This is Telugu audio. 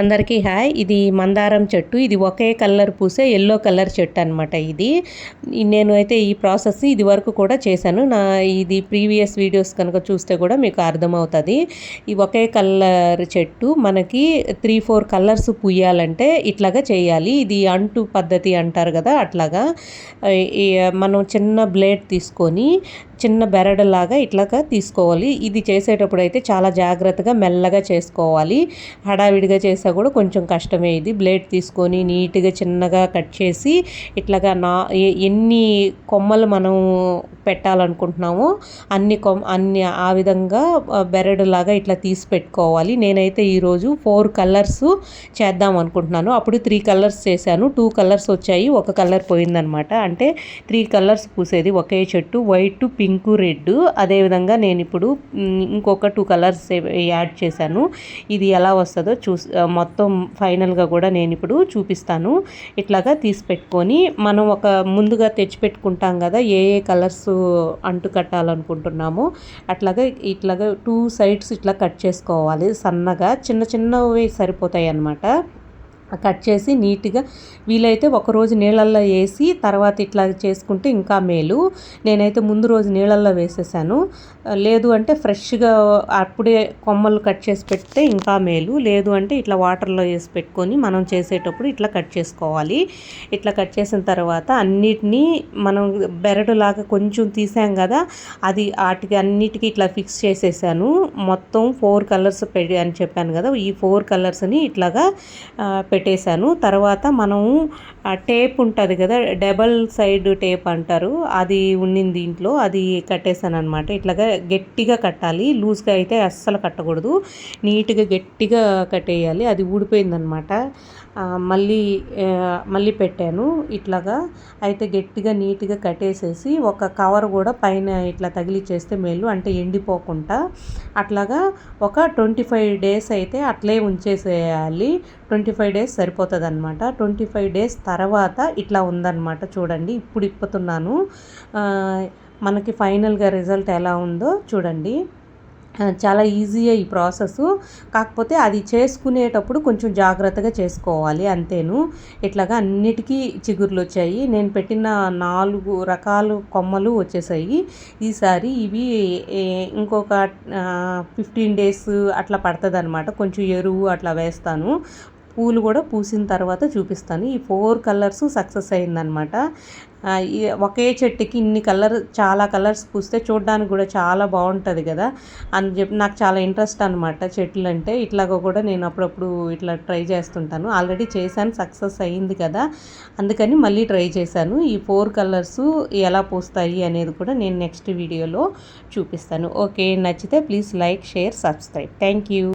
అందరికీ హాయ్. ఇది మందారం చెట్టు. ఇది ఒకే కలర్ పూసే ఎల్లో కలర్ చెట్టు అనమాట ఇది. నేను అయితే ఈ ప్రాసెస్ ఇది వరకు కూడా చేశాను. నా ఇది ప్రీవియస్ వీడియోస్ కనుక చూస్తే కూడా మీకు అర్థమవుతుంది. ఈ ఒకే కలర్ చెట్టు మనకి త్రీ ఫోర్ కలర్స్ పుయ్యాలంటే ఇట్లాగా చేయాలి. ఇది అంటు పద్ధతి అంటారు కదా అట్లాగా. మనం చిన్న బ్లేడ్ తీసుకొని చిన్న బెరడలాగా ఇట్లాగా తీసుకోవాలి. ఇది చేసేటప్పుడు అయితే చాలా జాగ్రత్తగా మెల్లగా చేసుకోవాలి. హడావిడిగా చేసే కూడా కొంచెం కష్టమే ఇది. బ్లేడ్ తీసుకొని నీట్గా చిన్నగా కట్ చేసి ఇట్లాగా నా ఎన్ని కొమ్మలు మనం పెట్టాలనుకుంటున్నామో అన్ని కొమ్ అన్ని ఆ విధంగా బెరడులాగా ఇట్లా తీసి పెట్టుకోవాలి. నేనైతే ఈరోజు ఫోర్ కలర్స్ చేద్దాం అనుకుంటున్నాను. అప్పుడు త్రీ కలర్స్ చేశాను. టూ కలర్స్ వచ్చాయి. ఒక కలర్ పోయిందనమాట. అంటే త్రీ కలర్స్ పూసేది. ఒకే చెట్టు వైట్ పింక్ రెడ్. అదేవిధంగా నేను ఇప్పుడు ఇంకొక టూ కలర్స్ యాడ్ చేశాను. ఇది ఎలా వస్తుందో చూ మొత్తం ఫైనల్గా కూడా నేను ఇప్పుడు చూపిస్తాను. ఇట్లాగా తీసి పెట్టుకొని మనం ఒక ముందుగా తెచ్చిపెట్టుకుంటాం కదా ఏ ఏ కలర్స్ అంటు కట్టాలనుకుంటున్నామో అట్లాగా ఇట్లాగా టూ సైడ్స్ ఇట్లా కట్ చేసుకోవాలి. సన్నగా చిన్న చిన్నవి సరిపోతాయి అన్నమాట కట్ చేసి నీట్గా వీలైతే ఒకరోజు నీళ్ళల్లో వేసి తర్వాత ఇట్లా చేసుకుంటే ఇంకా మేలు. నేనైతే ముందు రోజు నీళ్ళల్లో వేసేసాను. లేదు అంటే ఫ్రెష్గా అప్పుడే కొమ్మలు కట్ చేసి పెడితే ఇంకా మేలు. లేదు అంటే ఇట్లా వాటర్లో వేసి పెట్టుకొని మనం చేసేటప్పుడు ఇట్లా కట్ చేసుకోవాలి. ఇట్లా కట్ చేసిన తర్వాత అన్నిటినీ మనం బెరడులాగా కొంచెం తీసాం కదా అది వాటికి అన్నిటికీ ఇట్లా ఫిక్స్ చేసేసాను. మొత్తం ఫోర్ కలర్స్ పెడి అని చెప్పాను కదా ఈ ఫోర్ కలర్స్ని ఇట్లాగా పెట్టేశాను. తర్వాత మనం టేప్ ఉంటుంది కదా డబల్ సైడ్ టేప్ అంటారు. అది ఉండింది దీంట్లో అది కట్టేశాను అనమాట ఇట్లాగా గట్టిగా కట్టాలి. లూజ్గా అయితే అస్సలు కట్టకూడదు. నీట్గా గట్టిగా కట్టేయాలి. అది ఊడిపోయిందనమాట మళ్ళీ మళ్ళీ పెట్టాను. ఇట్లాగా అయితే గట్టిగా నీట్గా కట్టేసేసి ఒక కవర్ కూడా పైన ఇట్లా తగిలిచ్చేస్తే మేలు అంటే ఎండిపోకుండా. అట్లాగా ఒక ట్వంటీ ఫైవ్ డేస్ అయితే అట్లే ఉంచేసేయాలి. ట్వంటీ ఫైవ్ డేస్ సరిపోతుంది అనమాట ట్వంటీ ఫైవ్ డేస్ తర్వాత ఇట్లా ఉందన్నమాట. చూడండి ఇప్పుడు ఇప్పుతున్నాను. మనకి ఫైనల్గా రిజల్ట్ ఎలా ఉందో చూడండి. చాలా ఈజీయే ఈ ప్రాసెస్ కాకపోతే అది చేసుకునేటప్పుడు కొంచెం జాగ్రత్తగా చేసుకోవాలి అంతేను. ఇట్లాగా అన్నిటికీ చిగుర్లు వచ్చాయి. నేను పెట్టిన నాలుగు రకాల కొమ్మలు వచ్చేసాయి. ఈసారి ఇవి ఇంకొక ఫిఫ్టీన్ డేస్ అట్లా పడుతుంది అనమాట కొంచెం ఎరువు అట్లా వేస్తాను. పూలు కూడా పూసిన తర్వాత చూపిస్తాను. ఈ ఫోర్ కలర్స్ సక్సెస్ అయిందనమాట ఒకే చెట్టుకి ఇన్ని కలర్ చాలా కలర్స్ పూస్తే చూడడానికి కూడా చాలా బాగుంటుంది కదా అని చెప్పి నాకు చాలా ఇంట్రెస్ట్ అనమాట చెట్లు అంటే ఇట్లాగ కూడా నేను అప్పుడప్పుడు ఇట్లా ట్రై చేస్తుంటాను. ఆల్రెడీ చేశాను సక్సెస్ అయ్యింది కదా. అందుకని మళ్ళీ ట్రై చేశాను. ఈ ఫోర్ కలర్స్ ఎలా పూస్తాయి అనేది కూడా నేను నెక్స్ట్ వీడియోలో చూపిస్తాను. ఓకే నచ్చితే please like share subscribe. Thank you.